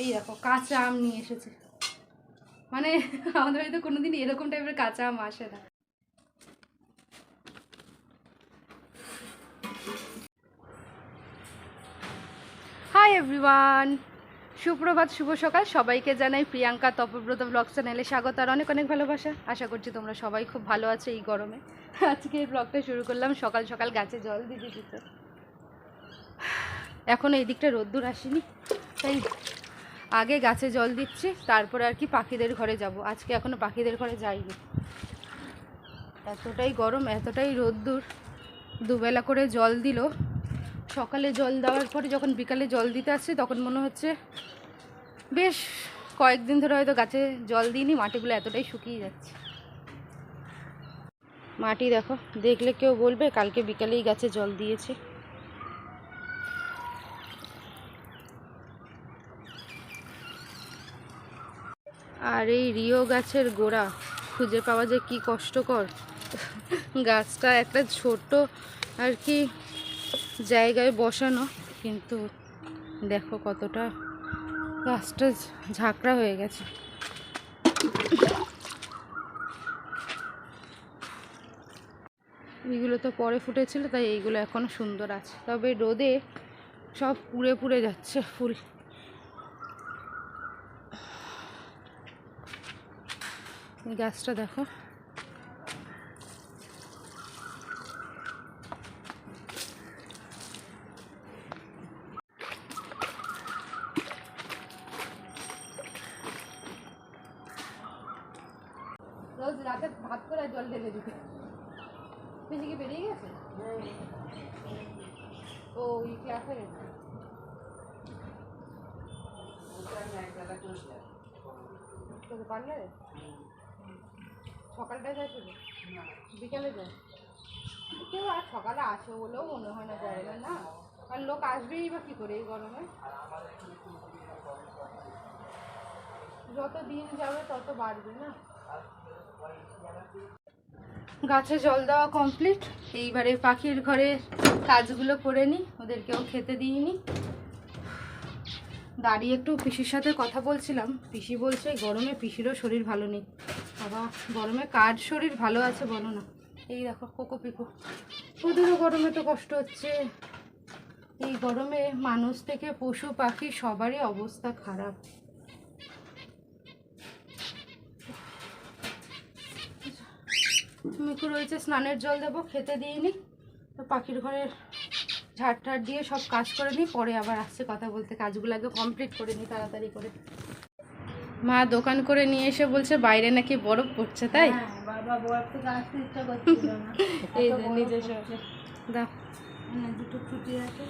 এই দেখো, কাঁচা আম নিয়ে এসেছে। মানে আমাদের বাড়িতে কোনোদিন এরকম টাইপের কাঁচা আম আসে না। হাই এভরিওয়ান সুপ্রভাত, শুভ সকাল। সবাইকে জানাই প্রিয়াঙ্কা তপব্রত ব্লগ চ্যানেলে স্বাগত আর অনেক অনেক ভালোবাসা। আশা করছি তোমরা সবাই খুব ভালো আছো এই গরমে। আজকে এই ব্লগটা শুরু করলাম সকাল সকাল গাছে জল দিতে দিতে। এখন এই দিকটা রোদ্দুর আসেনি, তাই আগে গাছে জল দিচ্ছি, তারপরে আর কি পাখিদের ঘরে যাব। আজকে এখনও পাখিদের ঘরে যাইনি। এতটাই গরম, এতটাই রোদ্দুর। দুবেলা করে জল দিল। সকালে জল দেওয়ার পরে যখন বিকালে জল দিতে আসছে, তখন মনে হচ্ছে বেশ কয়েকদিন ধরে হয়তো গাছে জল দিইনি, মাটিগুলো এতটাই শুকিয়ে যাচ্ছে। মাটি দেখো, দেখলে কেউ বলবে কালকে বিকালেই গাছে জল দিয়েছে। আর এই রিও গাছের গোড়া, খুঁজে পাওয়া যে কি কষ্টকর। গাছটা একটা ছোট আর কি জায়গায় বসানো, কিন্তু দেখো কতটা গাছটা ঝাঁকড়া হয়ে গেছে। এইগুলো তো পরে ফুটেছিল, তাই এইগুলো এখনও সুন্দর আছে। তবে রোদে সব পুড়ে পুড়ে যাচ্ছে ফুল। গাছটা দেখো। রোজ রাতে ভাত করে জল ঢেলে দিতে। পিসি কি বেরিয়ে গেছে? ও, ওই ক্লাসে গেছে পার্লারে? সকালটায় যায় শুধু বিকালে যায়। কেউ আর সকালে আসে বলেও মনে হয় না যায় না না? আর লোক আসবেই বা কী করে এই গরমে? যত দিন যাবে তত বাড়বে, না? গাছে জল দেওয়া কমপ্লিট এইবারে পাখির ঘরে কাজগুলো করে নিই ওদেরকেও খেতে দিইনি। দাঁড়িয়ে একটু পিসির সাথে কথা বলছিলাম। পিসি বলছে, গরমে পিসিরও শরীর ভালো নেই। বাবা, গরমে কার শরীর ভালো আছে বলো না? এই দেখো, কোকো পিকো। ওদেরও গরমে তো কষ্ট হচ্ছে। এই গরমে মানুষ থেকে পশু পাখি সবারই অবস্থা খারাপ। মিকু রয়েছে, স্নানের জল দেবো, খেতে দিইনি তো পাখির ঘরের ঝাড় ঠাড় দিয়ে সব কাজ করে নিই পরে আবার আসছে কথা বলতে। কাজগুলো আগে কমপ্লিট করে নিই তাড়াতাড়ি করে। মা দোকান করে নিয়ে এসে বলছে বাইরে নাকি বরফ পড়ছে তাই? হ্যাঁ, বাবা বরফ থেকে আসতে ইচ্ছা করছিল না। এই যে নিজে দাও। দুটো ছুটি আছে।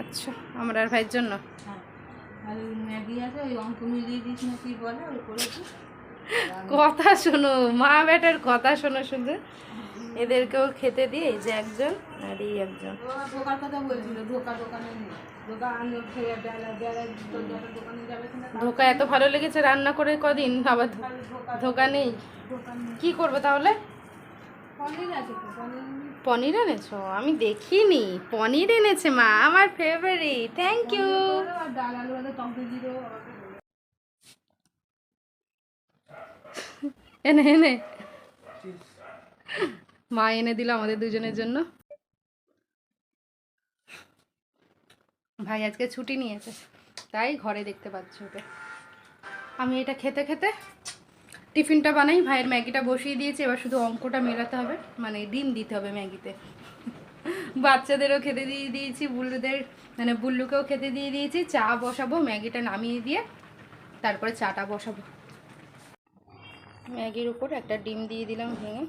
আচ্ছা আমার আর ভাইয়ের জন্য। হ্যাঁ আর ওই ম্যাগি আছে ওই অঙ্ক মিলিয়ে দিস না কি বলে ওই কথা শোনো মা বেটার কথা শোনো শুধু। এদেরকেও খেতে দিয়ে এই যে একজন আর এই একজন। ধোকা এত ভালো লেগেছে রান্না করে কদিন? আবার ধোকা নেই। কি করব তাহলে? পনির এনেছো? আমি দেখিনি। পনির এনেছে মা আমার ফেভারিট থ্যাংক ইউ এনে এনে। মা এনে দিল আমাদের দুজনের জন্য। ভাই আজকে ছুটি নিয়েছে, তাই ঘরে দেখতে পাচ্ছি ওকে। আমি এটা খেতে খেতে টিফিনটা বানাই, ভাইয়ের ম্যাগিটা বসিয়ে দিয়েছি, এবার শুধু অঙ্কটা মেলাতে হবে মানে ডিম দিতে হবে ম্যাগিতে। বাচ্চাদেরও খেতে দিয়ে দিয়েছি বুল্লুদের মানে বুল্লুকেও খেতে দিয়ে দিয়েছি, চা বসাবো, ম্যাগিটা নামিয়ে দিয়ে তারপরে চাটা বসাবো। ম্যাগির উপর একটা ডিম দিয়ে দিলাম ভেঙে।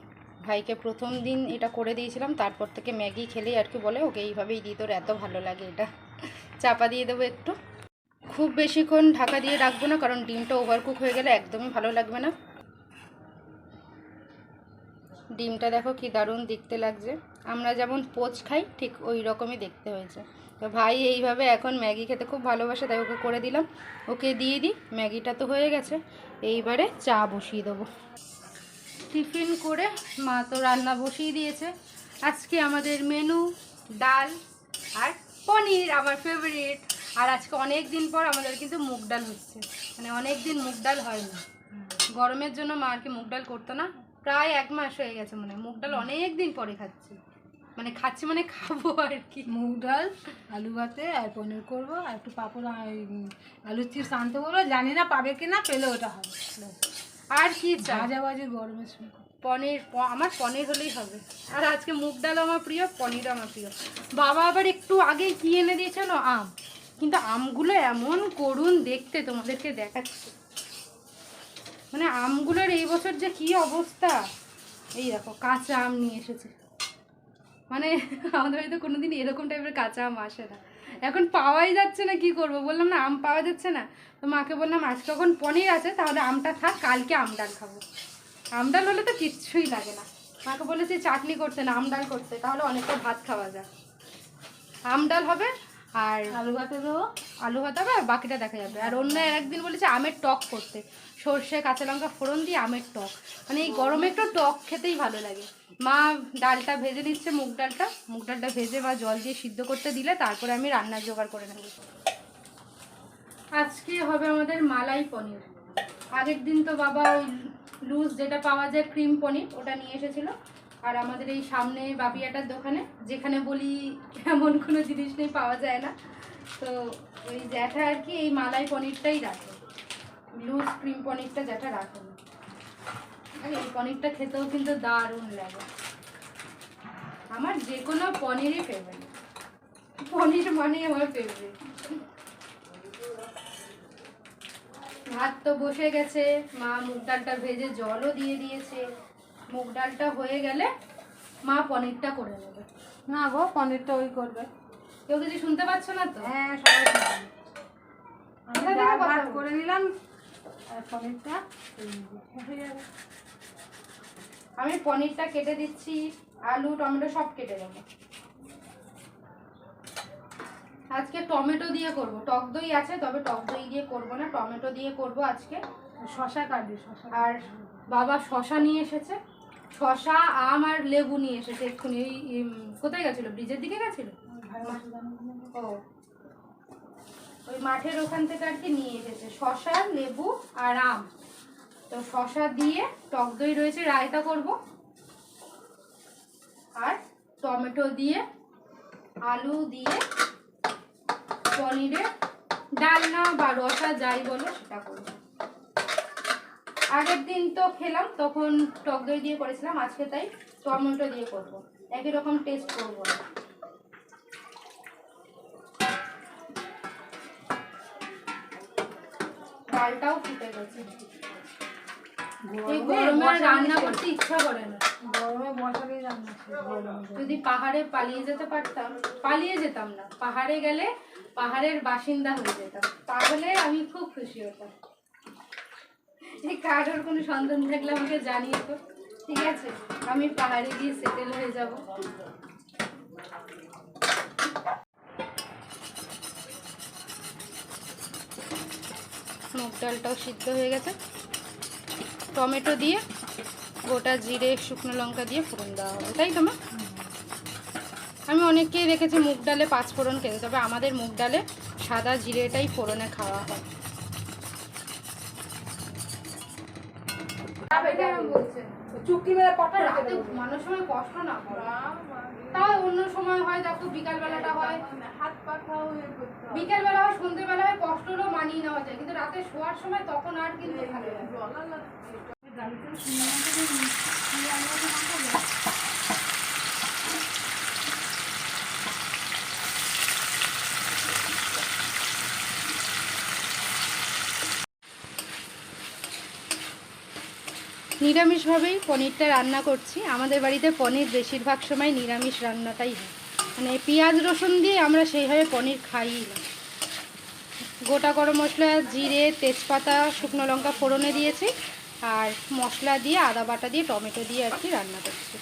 ভাইকে প্রথম দিন এটা করে দিয়েছিলাম, তারপর থেকে ম্যাগি খেলেই আর কি বলে, ওকে এইভাবেই দিই তোর এত ভালো লাগে এটা। চাপা দিয়ে দেবো একটু। খুব বেশিক্ষণ ঢাকা দিয়ে রাখব না, কারণ ডিমটা ওভারকুক হয়ে গেলে একদমই ভালো লাগবে না। ডিমটা দেখো কি দারুণ দেখতে লাগছে। আমরা যেমন পোচ খাই, ঠিক ওই রকমই দেখতে হয়েছে। তো ভাই এইভাবে এখন ম্যাগি খেতে খুব ভালোবাসে, তাই ওকে করে দিলাম। ওকে দিয়ে দিই, ম্যাগিটা তো হয়ে গেছে। এইবারে চা বসিয়ে দেবো। টিফিন করে মা তো রান্না বসিয়ে দিয়েছে। আজকে আমাদের মেনু, ডাল আর পনির আমার ফেভারিট আর আজকে অনেক দিন পর আমাদের কিন্তু মুগ ডাল হচ্ছে। মানে অনেক দিন মুগ ডাল হয়নি। গরমের জন্য মা আর কি মুগ ডাল করতো না। প্রায় এক মাস হয়ে গেছে মানে মুগ ডাল অনেক দিন পরে খাচ্ছি। মানে খাচ্ছি মানে খাব আর কি। মুগ ডাল, আলু ভাতে আর পনির করব। আর একটু পাঁপড় আলুর চিপস আনতে বলব। জানি না পাবে কি না পেলে ওটা হবে। আর কি চা ভাজাভাজি গরমের সময় পনির আমার পনির হলেই হবে। আর আজকে মুগ ডাল আমার প্রিয় পনির আমার প্রিয়। বাবা আবার একটু আগে কি এনে দিয়েছিল আম। কিন্তু আমগুলো এমন করুন দেখতে তোমাদেরকে দেখাচ্ছি। মানে আমগুলোর এই বছর যে কি অবস্থা। এই দেখো কাঁচা আম নিয়ে এসেছে। মানে আমাদের বাড়িতে কোনোদিন এরকম টাইপের কাঁচা আম আসে না। এখন পাওয়াই যাচ্ছে না, কি করব? বললাম, না, আম পাওয়া যাচ্ছে না। তো মাকে বললাম আজকে যখন পনির আছে, তাহলে আমটা থাক, কালকে আম ডাল খাব। আম ডাল হলে তো কিচ্ছুই লাগে না। মাকে বলেছি, চাটনি করতে না, আম ডাল করতে, তাহলে অনেকটা ভাত খাওয়া যায়। আম ডাল হবে আর আলু ভাতে দেবো? আলু ভাত হবে আর বাকিটা দেখা যাবে। আর অন্য একদিন বলেছে আমের টক করতে। সর্ষে কাঁচা লঙ্কা ফোড়ন দিয়ে আমের টক। মানে এই গরমে একটু টক খেতেই ভালো লাগে। মা ডালটা ভেজে দিচ্ছে মুগ ডালটা। মুগ ডালটা ভেজে বা জল দিয়ে সিদ্ধ করতে দিলে তারপরে আমি রান্নার জোগাড় করে নেব। আজকে হবে আমাদের মালাই পনির। আগের দিন তো বাবা ওই লুজ যেটা পাওয়া যায় ক্রিম পনির ওটা নিয়ে এসেছিল। আর আমাদের এই সামনে বাপিয়াটার দোকানে, যেখানে বলি এমন কোনো জিনিস নেই, পাওয়া যায় না। তো ওই জ্যাঠা আর কি এই মালাই পনিরটাই রাখে। লুজ ক্রিম পনিরটা জ্যাঠা রাখে এই পনিরটা খেতেও কিন্তু দারুণ লাগে। আমার যে কোনো পনিরই ফেভারিট পনির মানে আমার ফেভারিট ভাত তো বসে গেছে, মা মুগ ডালটা ভেজে জলও দিয়ে দিয়েছে। মুগ ডালটা হয়ে গেলে মা পনিরটা করে নেবে। না গো পনিরটা ওই করবে। কেউ কিছু শুনতে পাচ্ছ না তো? হ্যাঁ সবাই? করে নিলাম আর পনিরটা আমি পনিরটা কেটে দিচ্ছি আলু টমেটো সব কেটে দেবো আজকে টমেটো দিয়ে করব। টক দই আছে তবে টক দই দিয়ে করব না টমেটো দিয়ে করব আজকে। শশা কাটবি শশা আর বাবা শশা নিয়ে এসেছে। শশা, আম আর লেবু নিয়ে এসেছে এক্ষুনি। ওই কোথায় গেছিল? ব্রিজের দিকে গেছিল? ও। ওই মাঠের ওখান থেকে আর কি নিয়ে এসেছে। শশা, লেবু আর আম। তো শশা দিয়ে টক দই রয়েছে, রায়তা করব। আর টমেটো দিয়ে, আলু দিয়ে, পনিরের ডালনা বা রসা যাই বলো সেটা করব। আগের দিন তো খেলাম তখন টক দই দিয়ে করেছিলাম আজকে তাই টমেটো দিয়ে করব। একই রকম টেস্ট করব। ডালটাও ফুটে গেছে। গরমে রান্না করতে ইচ্ছা করে না। গরমে বসালেই রান্না গরমে। যদি পাহাড়ে পালিয়ে যেতে পারতাম পালিয়ে যেতাম না পাহাড়ে গেলে পাহাড়ের বাসিন্দা হয়ে যেতাম। তাহলে আমি খুব খুশি হতাম। এই কারোর কোনো সন্ধান থাকলে আমাকে জানিয়ে তো ঠিক আছে? আমি পাহাড়ে গিয়ে সেটেল হয়ে যাব। মুগ ডালটাও সিদ্ধ হয়ে গেছে। টমেটো দিয়ে গোটা জিরে, শুকনো লঙ্কা দিয়ে ফোড়ন দেওয়া হবে, তাই তো মা? আমি অনেককেই দেখেছি মুগ ডালে পাঁচ ফোড়ন খেতে, তবে আমাদের মুগ ডালে সাদা জিরেটাই ফোড়নে খাওয়া হয়। চুক্তি মেরে পটা রাতে ঘুমানোর সময় কষ্ট না হয় তাও অন্য সময় হয় দেখো বিকালবেলাটা হয়। হাত পাখা হবে। বিকেলবেলা হয় সন্ধ্যেবেলা হয় কষ্ট হলেও মানিয়ে নেওয়া যায়। কিন্তু রাতে শোয়ার সময় তখন আর কিন্তু ভালো লাগে গাড়িতে শুনে আমাকে কি আমাকে মাখাবে? নিরামিষভাবেই পনিরটা রান্না করছি। আমাদের বাড়িতে পনির বেশিরভাগ সময় নিরামিষ রান্নাটাই হয়। মানে পেঁয়াজ, রসুন দিয়ে আমরা সেইভাবে পনির খাই না। গোটা গরম মশলা, জিরে, তেজপাতা, শুকনো লঙ্কা ফোড়নে দিয়েছি আর মশলা দিয়ে আদা বাটা দিয়ে টমেটো দিয়ে আর কি রান্না করছি।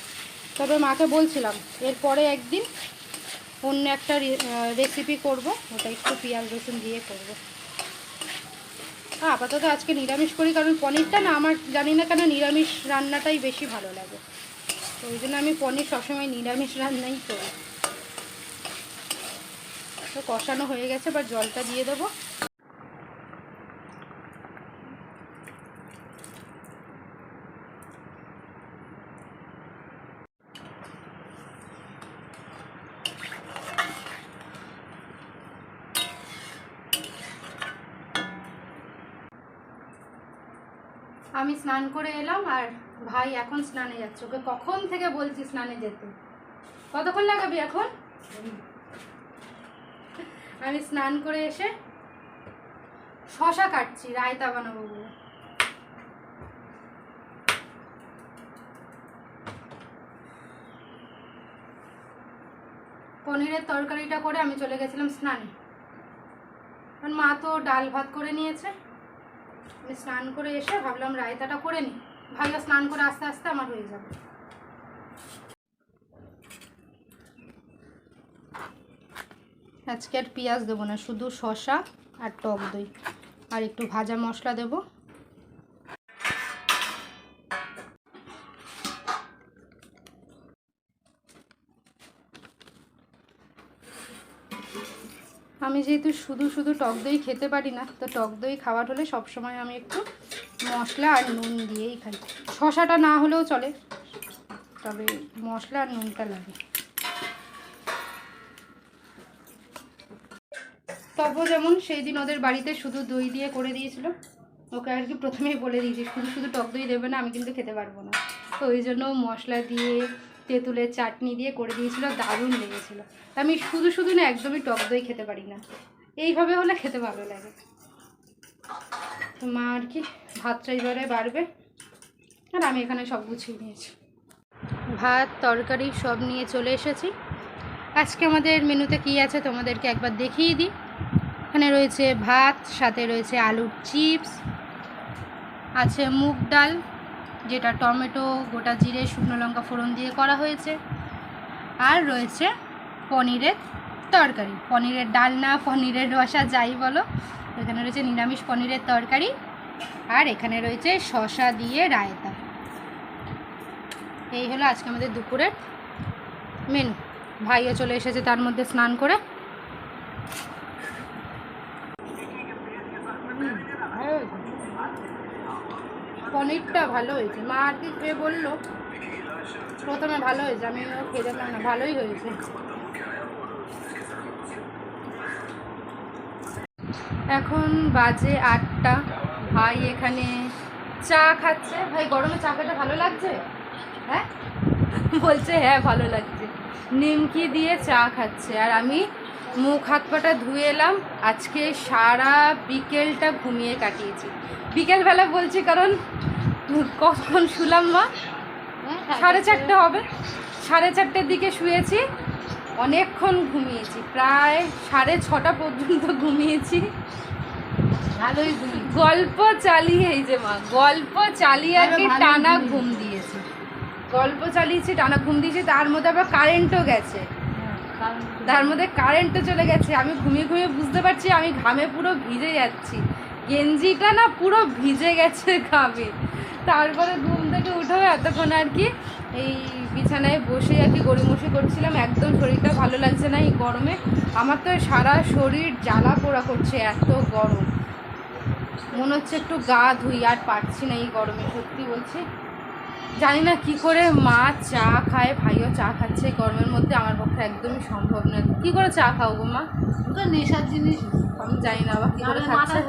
তবে মাকে বলছিলাম, এরপরে একদিন অন্য একটা রেসিপি করব, ওটা একটু পেঁয়াজ, রসুন দিয়ে করব। আপাতত আজকে নিরামিষ করি, কারণ পনিরটা না আমার জানি না কেন নিরামিষ রান্নাটাই বেশি ভালো লাগে। তো ওই জন্য আমি পনির সবসময় নিরামিষ রান্নাই করি। তো কষানো হয়ে গেছে, এবার জলটা দিয়ে দেবো আমি স্নান করে এলাম আর ভাই এখন স্নানে যাচ্ছে। ওকে কখন থেকে বলছি স্নানে যেতে? কতক্ষণ লাগাবি এখন? আমি স্নান করে এসে শশা কাটছি, রায়তা বানাবো বলে। পনিরের তরকারিটা করে আমি চলে গেছিলাম স্নানে। কারণ মা তো ডাল ভাত করে নিয়েছে। আমি স্নান করে এসে ভাবলাম রায়তাটা করে নিই। ভাইয়া স্নান করে আস্তে আস্তে আমার হয়ে যাবে। আজকে আর পেঁয়াজ দেবো না, শুধু শসা আর টক দই। আর একটু ভাজা মশলা দেবো। আমি যেহেতু শুধু শুধু টক দই খেতে পারি না, তো টক দই খাওয়ার হলে সবসময় আমি একটু মশলা আর নুন দিয়েই খাই। শশাটা না হলেও চলে, তবে মশলা আর নুনটা লাগে। তবু যেমন সেই দিন ওদের বাড়িতে শুধু দই দিয়ে করে দিয়েছিল, ওকে আর কি প্রথমেই বলে দিয়েছি, শুধু শুধু টক দই দেবে না, আমি কিন্তু খেতে পারব না। তো ওই জন্য মশলা দিয়ে তেঁতুলের চাটনি দিয়ে করে দিয়েছিল, দারুণ লেগেছিল। আমি শুধু শুধু না একদমই টক দই খেতে পারি না। এইভাবে হলে খেতে ভালো লাগে। মা আর কি, ভাতটা এবারে বাড়বে। আর আমি এখানে সব গুছিয়ে নিয়েছি। ভাত, তরকারি সব নিয়ে চলে এসেছি। আজকে আমাদের মেনুতে কি আছে তোমাদেরকে একবার দেখিয়ে দিই। এখানে রয়েছে ভাত, সাথে রয়েছে আলুর চিপস, আছে মুগ ডাল যেটা টমেটো, গোটা জিরে, শুকনো লঙ্কা ফোড়ন দিয়ে করা হয়েছে। আর রয়েছে পনিরের তরকারি। পনিরের ডালনা, পনিরের রসা, যাই বলো। এখানে রয়েছে নিরামিষ পনিরের তরকারি। আর এখানে রয়েছে শশা দিয়ে রায়তা। এই হলো আজকে আমাদের দুপুরের মেনু। ভাইও চলে এসেছে তার মধ্যে স্নান করে। পনিরটা ভালো হয়েছে। মা আর কি খেয়ে বলল, প্রথমে ভালো হয়েছে, আমি খেয়ে দেখলাম না, ভালোই হয়েছে। এখন বাজে আটটা। ভাই এখানে চা খাচ্ছে। ভাই, গরমে চা খেতে ভালো লাগছে? হ্যাঁ? বলছে হ্যাঁ ভালো লাগছে। নিমকি দিয়ে চা খাচ্ছে। আর আমি মুখ হাত পাটা ধুয়ে এলাম। আজকে সারা বিকেলটা ঘুমিয়ে কাটিয়েছি। বিকেলবেলা বলছি কারণ কখন শুলাম মা? সাড়ে চারটে হবে। সাড়ে চারটের দিকে শুয়েছি। অনেকক্ষণ ঘুমিয়েছি। প্রায় সাড়ে ছটা পর্যন্ত ঘুমিয়েছি। ভালোই গল্প চালিয়ে এই যে মা গল্প চালিয়ে আর কি টানা ঘুম দিয়েছি। গল্প চালিয়েছি টানা ঘুম দিয়েছি তার মধ্যে আবার কারেন্টও গেছে। তার মধ্যে কারেন্টও চলে গেছে। আমি ঘুমিয়ে ঘুমিয়ে বুঝতে পারছি আমি ঘামে পুরো ভিজে যাচ্ছি। গেঞ্জিটা না পুরো ভিজে গেছে ঘামে। তারপরে ঘুম থেকে উঠে এতক্ষণ আর কি এই বিছানায় বসে আর কি গড়িমসি করছিলাম। একদম শরীরটা ভালো লাগছে না এই গরমে। আমার তো সারা শরীর জ্বালা পোড়া করছে এত গরম। মনে হচ্ছে একটু গা ধুই আর পারছি না এই গরমে সত্যি বলছি। জানি না কি করে মা চা খায় ভাইও চা খাচ্ছে গরমের মধ্যে আমার পক্ষে একদমই সম্ভব না কি করে চা খাও গো মা? ওটা নেশার জিনিস। আমি জানি না আবার কি করে খাচ্ছে।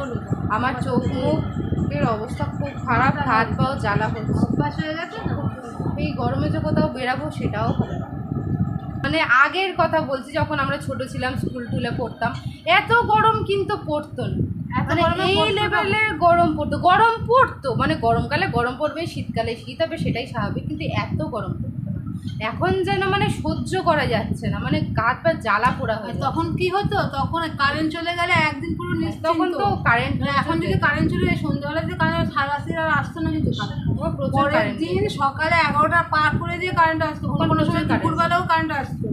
আমার চোখ মুখের অবস্থা খুব খারাপ হাত পাও জ্বালা অভ্যাস হয়ে গেছে না? এই গরমে যে কোথাও বেরাবো সেটাও হবে মানে আগের কথা বলছি যখন আমরা ছোট ছিলাম স্কুল টুলে পড়তাম এত গরম কিন্তু পড়তো না। মানে গরমে এই লেভেলে গরম পড়তো। গরম পড়তো মানে গরমকালে গরম পড়বে শীতকালে শীত হবে সেটাই স্বাভাবিক কিন্তু এত গরম পড়তো। এখন যেন মানে সহ্য করা যাচ্ছে না মানে গাত পা জ্বালা পোড়া হয় তখন কি হতো? তখন কারেন্ট চলে গেলে একদিন পুরো নিশ্চিন্ত। তখন তো কারেন্ট এখন যদি কারেন্ট চলে যায় সন্ধ্যাবেলা যদি কারেন্ট রাত্রি আর আসতো না কিন্তু পরের দিন সকালে এগারোটা পার করে দিয়ে কারেন্ট আসতো। কোনো সময় দুপুরবেলাও কারেন্ট আসতো।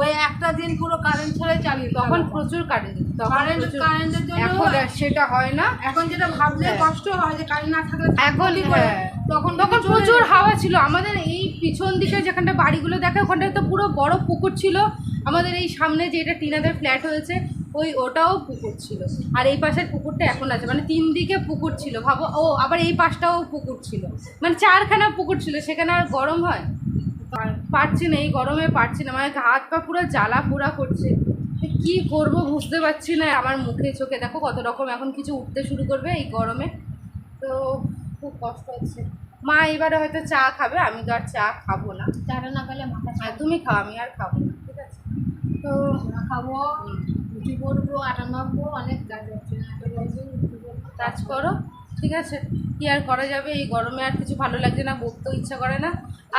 ওই একটা দিন পুরো কারেন্ট ছাড়াই চালিয়ে তখন প্রচুর কারেন্ট কারেন্ট কারেন্টের জন্য এখন সেটা হয় না। এখন যেটা ভাবলে হ্যাঁ। কষ্ট হয় যে কারেন্ট না থাকলে এখন? হ্যাঁ। তখন তখন প্রচুর হাওয়া ছিল। আমাদের পিছন দিকে যেখানটা বাড়িগুলো দেখে, ওখানটায় তো পুরো বড় পুকুর ছিল। আমাদের এই সামনে যে এটা টিনাদের ফ্ল্যাট হয়েছে, ওই ওটাও পুকুর ছিল। আর এই পাশের পুকুরটা এখন আছে। মানে তিন দিকে পুকুর ছিল। ভাবো, ও, আবার এই পাশটাও পুকুর ছিল। মানে চারখানা পুকুর ছিল, সেখানে আর গরম হয়? পারছি না, এই গরমে পারছি না। মানে হাত পা পুরো জ্বালা পোড়া করছে। কি করব বুঝতে পারছি না। আমার মুখে চোখে, দেখো কত রকম এখন কিছু উঠতে শুরু করবে এই গরমে। তো খুব কষ্ট হচ্ছে। মা এবারে হয়তো চা খাবে আমি তো আর চা খাব না। চাটা না পেলে মাথা তুমি খাও আমি আর খাব না ঠিক আছে? তো খাব রুটি করব আটা মাখবো অনেক কাজ হচ্ছে কাজ করো ঠিক আছে? কি আর করা যাবে? এই গরমে আর কিছু ভালো লাগছে না বকতেও ইচ্ছা করে না।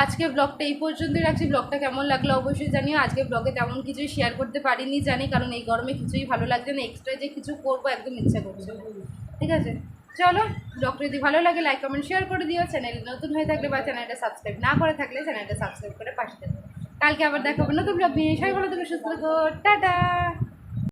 আজকে ব্লগটা এই পর্যন্তই রাখছি। ব্লগটা কেমন লাগল অবশ্যই জানিও। আজকে ব্লগে তেমন কিছুই শেয়ার করতে পারিনি জানি কারণ এই গরমে কিছুই ভালো লাগছে না। এক্সট্রা যে কিছু করব একদম ইচ্ছা করছে ঠিক আছে? চলো ব্লগ যদি ভালো লাগে লাইক কমেন্ট শেয়ার করে দিও। চ্যানেল নতুন হয়ে থাকলে বা চ্যানেলটা সাবস্ক্রাইব না করে থাকলে চ্যানেলটা সাবস্ক্রাইব করে পাশে কালকে আবার দেখাবো নতুন ব্লগ নিয়ে। সবাই ভালো থেকে, সুস্থ থাকো। টাটা!